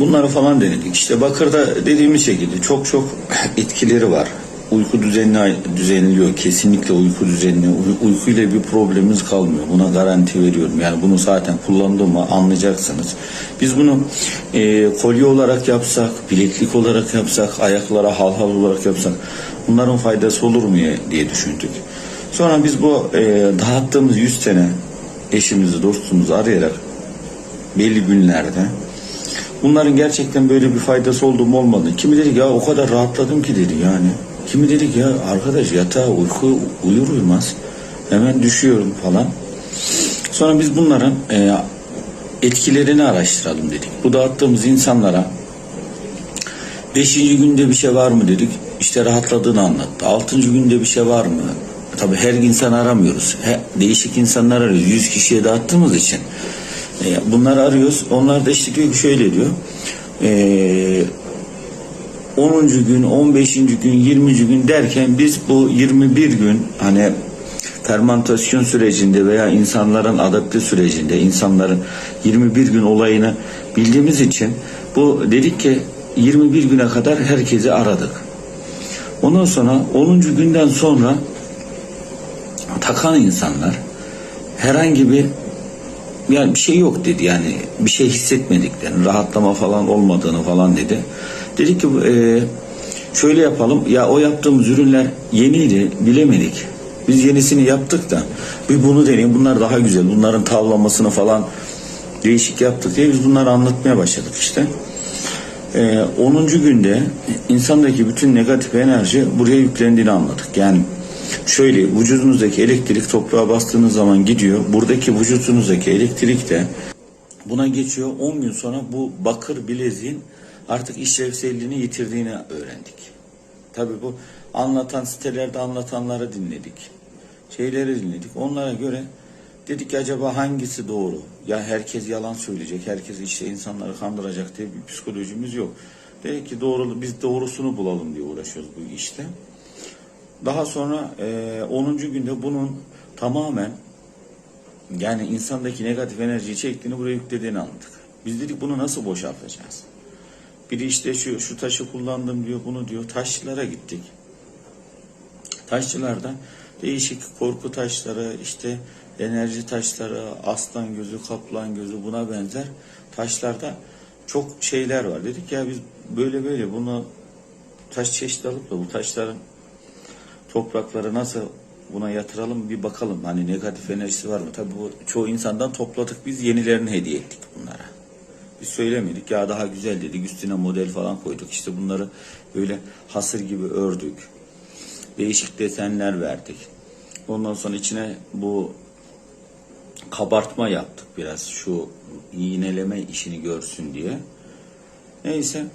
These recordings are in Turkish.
bunları falan denedik. İşte bakırda dediğimiz şekilde çok çok etkileri var. Uyku düzenini düzenliyor. Kesinlikle uyku düzenli. Uy- uykuyla bir problemimiz kalmıyor. Buna garanti veriyorum. Yani bunu zaten kullandığımı anlayacaksınız. Biz bunu e, kolye olarak yapsak, bileklik olarak yapsak, ayaklara halhal olarak yapsak bunların faydası olur mu diye düşündük. Sonra biz bu e, dağıttığımız 100 tane eşimizi, dostumuzu arayarak belli günlerde bunların gerçekten böyle bir faydası olduğu mu olmadı. Kimi dedi ki, ya o kadar rahatladım ki dedi yani. Kimi dedi ki ya arkadaş yatağa uyku uyur uyumaz hemen düşüyorum falan. Sonra biz bunların e, etkilerini araştıralım dedik. Bu dağıttığımız insanlara Beşinci günde bir şey var mı dedik. İşte rahatladığını anlattı. Altıncı günde bir şey var mı? Tabii her insan aramıyoruz. He, değişik insanlar arıyoruz. Yüz kişiye dağıttığımız için. E, bunları arıyoruz. Onlar da işte şöyle diyor. E, 10. gün, 15. gün, 20. gün derken biz bu 21 gün hani fermentasyon sürecinde veya insanların adapte sürecinde insanların 21 gün olayını bildiğimiz için bu dedik ki 21 güne kadar herkesi aradık. Ondan sonra 10. günden sonra takan insanlar herhangi bir yani bir şey yok dedi yani bir şey hissetmediklerini rahatlama falan olmadığını falan dedi. Dedik ki e, şöyle yapalım ya o yaptığımız ürünler yeniydi bilemedik. Biz yenisini yaptık da bir bunu deneyin bunlar daha güzel bunların tavlamasını falan değişik yaptık diye biz bunları anlatmaya başladık işte. Ee, 10. günde insandaki bütün negatif enerji buraya yüklendiğini anladık. Yani şöyle vücudunuzdaki elektrik toprağa bastığınız zaman gidiyor. Buradaki vücudunuzdaki elektrik de buna geçiyor. 10 gün sonra bu bakır bileziğin artık işlevselliğini yitirdiğini öğrendik. Tabi bu anlatan sitelerde anlatanları dinledik. Şeyleri dinledik. Onlara göre dedik ki acaba hangisi doğru? Ya herkes yalan söyleyecek, herkes işte insanları kandıracak diye bir psikolojimiz yok. Dedik ki doğru, biz doğrusunu bulalım diye uğraşıyoruz bu işte. Daha sonra e, 10. günde bunun tamamen yani insandaki negatif enerjiyi çektiğini buraya yüklediğini anladık. Biz dedik bunu nasıl boşaltacağız? Biri işte şu, şu taşı kullandım diyor, bunu diyor. Taşçılara gittik. Taşçılarda değişik korku taşları, işte enerji taşları, aslan gözü, kaplan gözü buna benzer taşlarda çok şeyler var. Dedik ya biz böyle böyle bunu taş çeşidi alıp da bu taşların toprakları nasıl buna yatıralım bir bakalım. Hani negatif enerjisi var mı? Tabii bu çoğu insandan topladık biz yenilerini hediye ettik bunlara. Biz söylemedik ya daha güzel dedik üstüne model falan koyduk. İşte bunları böyle hasır gibi ördük. Değişik desenler verdik. Ondan sonra içine bu kabartma yaptık biraz şu iğneleme işini görsün diye. Neyse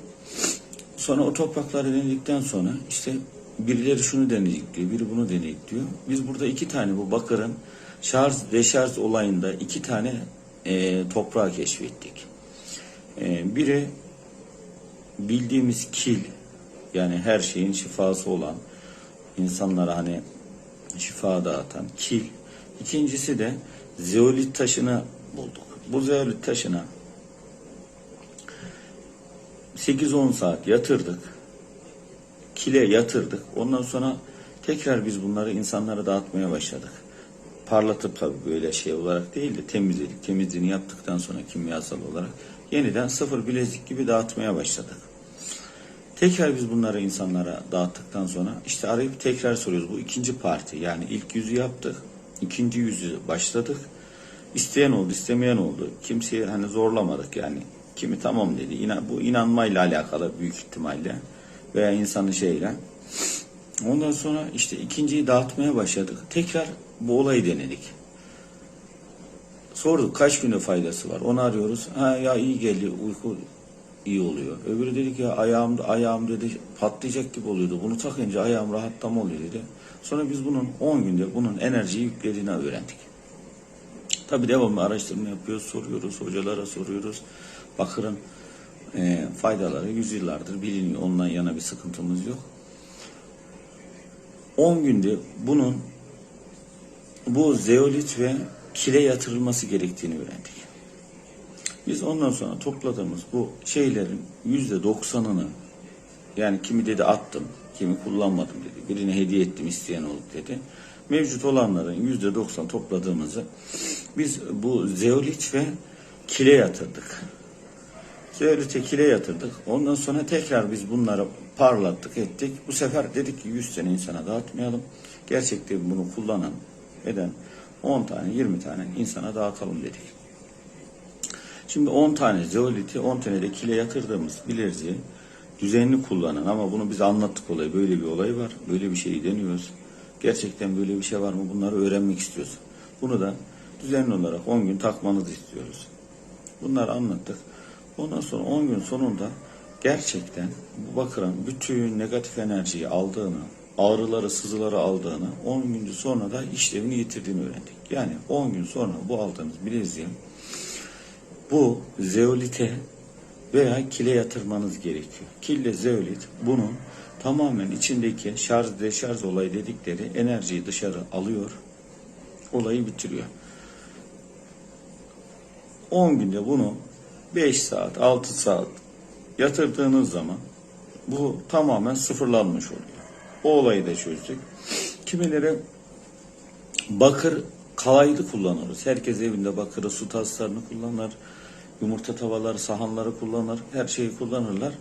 sonra o toprakları denedikten sonra işte birileri şunu deneyecek diyor, biri bunu deneyecek diyor. Biz burada iki tane bu bakırın şarj deşarj olayında iki tane e, toprağı keşfettik. E, biri bildiğimiz kil yani her şeyin şifası olan insanlara hani şifa dağıtan kil. İkincisi de zeolit taşını bulduk. Bu zeolit taşına 8-10 saat yatırdık. Kile yatırdık. Ondan sonra tekrar biz bunları insanlara dağıtmaya başladık. Parlatıp tabii böyle şey olarak değil de temizledik. Temizliğini yaptıktan sonra kimyasal olarak yeniden sıfır bilezik gibi dağıtmaya başladık. Tekrar biz bunları insanlara dağıttıktan sonra işte arayıp tekrar soruyoruz. Bu ikinci parti yani ilk yüzü yaptık. ikinci yüzü başladık. İsteyen oldu, istemeyen oldu. Kimseyi hani zorlamadık yani. Kimi tamam dedi. İnan, bu inanmayla alakalı büyük ihtimalle veya insanın şeyle. Ondan sonra işte ikinciyi dağıtmaya başladık. Tekrar bu olayı denedik. Sorduk kaç günde faydası var. Onu arıyoruz. Ha ya iyi geldi uyku iyi oluyor. Öbürü dedi ki ya ayağım, ayağım dedi patlayacak gibi oluyordu. Bunu takınca ayağım rahatlama oluyor dedi. Sonra biz bunun 10 günde bunun enerjiyi yüklediğini öğrendik. Tabi devamlı araştırma yapıyoruz, soruyoruz, hocalara soruyoruz. Bakırın e, faydaları yüzyıllardır biliniyor. Ondan yana bir sıkıntımız yok. 10 günde bunun bu zeolit ve kile yatırılması gerektiğini öğrendik. Biz ondan sonra topladığımız bu şeylerin yüzde doksanını yani kimi dedi attım, kimi kullanmadım dedi. Birine hediye ettim isteyen oldu dedi. Mevcut olanların yüzde doksan topladığımızı biz bu zeolit ve kile yatırdık. Zeolite kile yatırdık. Ondan sonra tekrar biz bunları parlattık ettik. Bu sefer dedik ki 100 tane insana dağıtmayalım. Gerçekten bunu kullanan eden 10 tane 20 tane insana dağıtalım dedik. Şimdi 10 tane zeoliti 10 tane de kile yatırdığımız bilerziği düzenli kullanan ama bunu biz anlattık olayı. Böyle bir olay var. Böyle bir şeyi deniyoruz. Gerçekten böyle bir şey var mı? Bunları öğrenmek istiyoruz. Bunu da düzenli olarak 10 gün takmanızı istiyoruz. Bunları anlattık. Ondan sonra 10 gün sonunda gerçekten bu bakıran bütün negatif enerjiyi aldığını, ağrıları, sızıları aldığını 10 gün sonra da işlevini yitirdiğini öğrendik. Yani 10 gün sonra bu aldığımız bileziği bu zeolite veya kile yatırmanız gerekiyor. Kille zeolit bunun tamamen içindeki şarj deşarj olayı dedikleri enerjiyi dışarı alıyor, olayı bitiriyor. 10 günde bunu 5 saat, 6 saat yatırdığınız zaman bu tamamen sıfırlanmış oluyor. O olayı da çözdük. Kimileri bakır kalaylı kullanırız. Herkes evinde bakırı, su taslarını kullanır. Yumurta tavaları, sahanları kullanır. Her şeyi kullanırlar.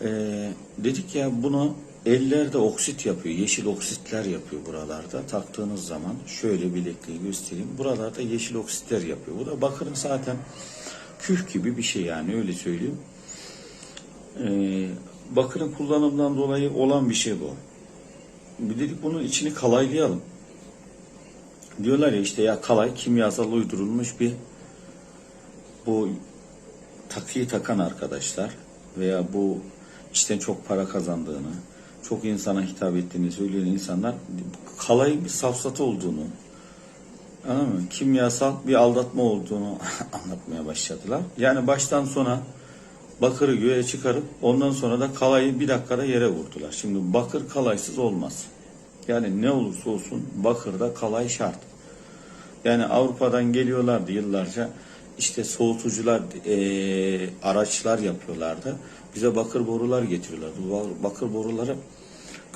Ee, dedik ya bunu ellerde oksit yapıyor. Yeşil oksitler yapıyor buralarda. Taktığınız zaman şöyle bilekliği göstereyim. Buralarda yeşil oksitler yapıyor. Bu da bakırın zaten küf gibi bir şey yani öyle söyleyeyim. Ee, bakırın kullanımından dolayı olan bir şey bu. Bir dedik bunun içini kalaylayalım. Diyorlar ya işte ya kalay kimyasal uydurulmuş bir bu takıyı takan arkadaşlar veya bu işten çok para kazandığını, çok insana hitap ettiğini söyleyen insanlar kalayın bir safsatı olduğunu, anladın mı? Kimyasal bir aldatma olduğunu anlatmaya başladılar. Yani baştan sona bakırı göğe çıkarıp ondan sonra da kalayı bir dakikada yere vurdular. Şimdi bakır kalaysız olmaz. Yani ne olursa olsun bakırda kalay şart. Yani Avrupa'dan geliyorlardı yıllarca işte soğutucular, eee, araçlar yapıyorlardı. Bize bakır borular getiriyorlardı. Bakır boruları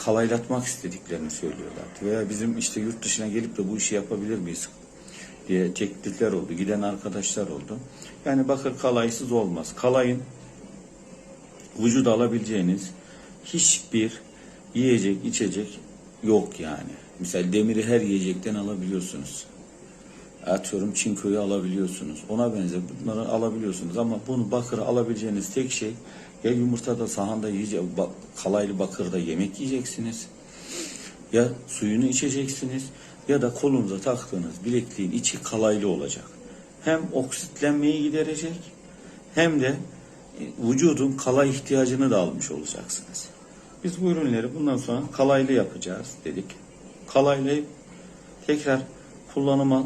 kalaylatmak istediklerini söylüyorlardı. Veya bizim işte yurt dışına gelip de bu işi yapabilir miyiz diye teklifler oldu. Giden arkadaşlar oldu. Yani bakır kalaysız olmaz. Kalayın vücuda alabileceğiniz hiçbir yiyecek, içecek yok yani. Mesela demiri her yiyecekten alabiliyorsunuz. Atıyorum çinkoyu alabiliyorsunuz. Ona benzer bunları alabiliyorsunuz. Ama bunu bakırı alabileceğiniz tek şey ya yumurtada sahanda yiyecek, ba- kalaylı bakırda yemek yiyeceksiniz. Ya suyunu içeceksiniz ya da kolunuza taktığınız bilekliğin içi kalaylı olacak. Hem oksitlenmeyi giderecek hem de e, vücudun kalay ihtiyacını da almış olacaksınız. Biz bu ürünleri bundan sonra kalaylı yapacağız dedik. Kalaylayıp tekrar kullanıma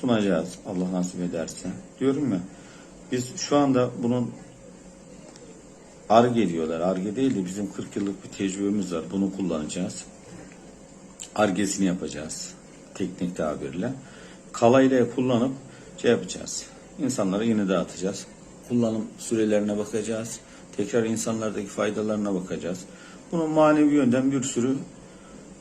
sunacağız Allah nasip ederse. Diyorum ya biz şu anda bunun ARGE diyorlar. ARGE değil de bizim 40 yıllık bir tecrübemiz var. Bunu kullanacağız. ARGE'sini yapacağız. Teknik tabirle. Kalayla kullanıp şey yapacağız. İnsanlara yine dağıtacağız. Kullanım sürelerine bakacağız. Tekrar insanlardaki faydalarına bakacağız. Bunun manevi yönden bir sürü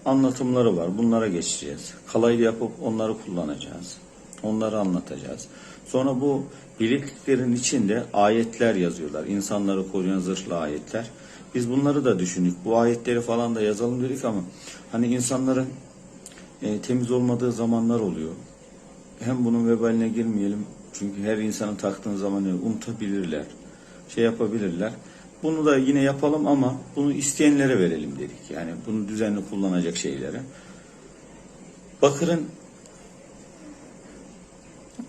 anlatımları var. Bunlara geçeceğiz. Kalaylı yapıp onları kullanacağız. Onları anlatacağız. Sonra bu bilekliklerin içinde ayetler yazıyorlar. İnsanları koruyan zırhlı ayetler. Biz bunları da düşündük. Bu ayetleri falan da yazalım dedik ama hani insanların e, temiz olmadığı zamanlar oluyor. Hem bunun vebaline girmeyelim. Çünkü her insanın taktığı zaman unutabilirler. Şey yapabilirler. Bunu da yine yapalım ama bunu isteyenlere verelim dedik. Yani bunu düzenli kullanacak şeylere. Bakırın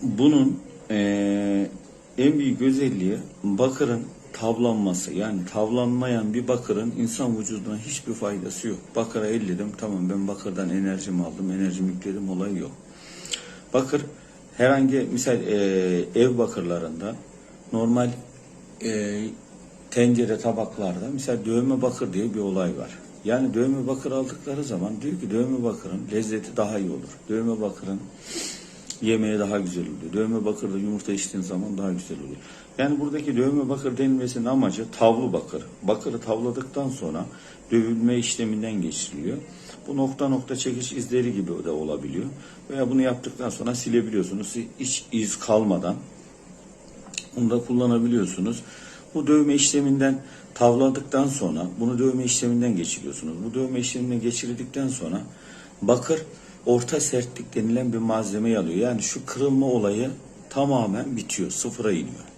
bunun eee, en büyük özelliği bakırın tavlanması. Yani tavlanmayan bir bakırın insan vücuduna hiçbir faydası yok. Bakıra elledim tamam ben bakırdan enerjimi aldım, enerjimi yükledim olayı yok. Bakır herhangi misal eee, ev bakırlarında normal eee, tencere tabaklarda misal dövme bakır diye bir olay var. Yani dövme bakır aldıkları zaman diyor ki dövme bakırın lezzeti daha iyi olur. Dövme bakırın yemeğe daha güzel oluyor. Dövme bakırda yumurta içtiğin zaman daha güzel oluyor. Yani buradaki dövme bakır denilmesinin amacı tavlu bakır. Bakırı tavladıktan sonra dövülme işleminden geçiriliyor. Bu nokta nokta çekiş izleri gibi de olabiliyor. Veya bunu yaptıktan sonra silebiliyorsunuz. Hiç iz kalmadan bunu da kullanabiliyorsunuz. Bu dövme işleminden tavladıktan sonra bunu dövme işleminden geçiriyorsunuz. Bu dövme işleminden geçirildikten sonra bakır orta sertlik denilen bir malzemeyi alıyor. Yani şu kırılma olayı tamamen bitiyor, sıfıra iniyor.